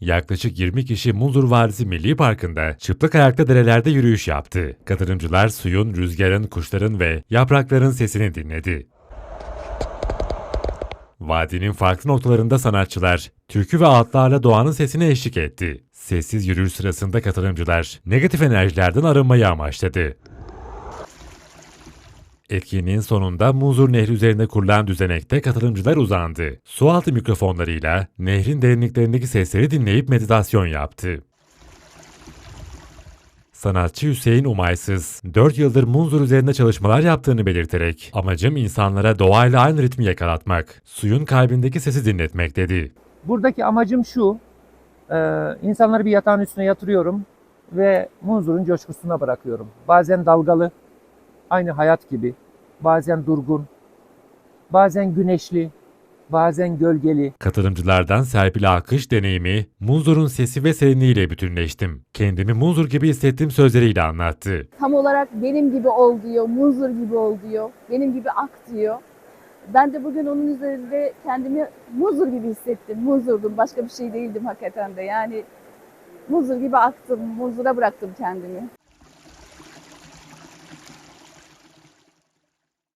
Yaklaşık 20 kişi Munzur Vadisi Milli Parkı'nda çıplak ayakta derelerde yürüyüş yaptı. Katılımcılar suyun, rüzgarın, kuşların ve yaprakların sesini dinledi. Vadinin farklı noktalarında sanatçılar, türkü ve ağıtlarla doğanın sesine eşlik etti. Sessiz yürüyüş sırasında katılımcılar negatif enerjilerden arınmayı amaçladı. Etkinliğin sonunda Munzur Nehri üzerinde kurulan düzenekte katılımcılar uzandı. Sualtı mikrofonlarıyla nehrin derinliklerindeki sesleri dinleyip meditasyon yaptı. Sanatçı Hüseyin Umaysız, 4 yıldır Munzur üzerinde çalışmalar yaptığını belirterek, amacım insanlara doğayla aynı ritmi yakalatmak, suyun kalbindeki sesi dinletmek dedi. Buradaki amacım şu, e, insanları bir yatağın üstüne yatırıyorum ve munzurun coşkusuna bırakıyorum. Bazen dalgalı, aynı hayat gibi, bazen durgun, bazen güneşli, bazen gölgeli. Katılımcılardan Serpil Akış deneyimi, Munzur'un sesi ve serinliğiyle bütünleştim. Kendimi Munzur gibi hissettim sözleriyle anlattı. tam olarak benim gibi ol diyor, muzur gibi ol diyor, benim gibi ak diyor. Ben de bugün onun üzerinde kendimi muzur gibi hissettim, muzurdum. Başka bir şey değildim hakikaten de. Yani muzur gibi aktım, muzura bıraktım kendimi.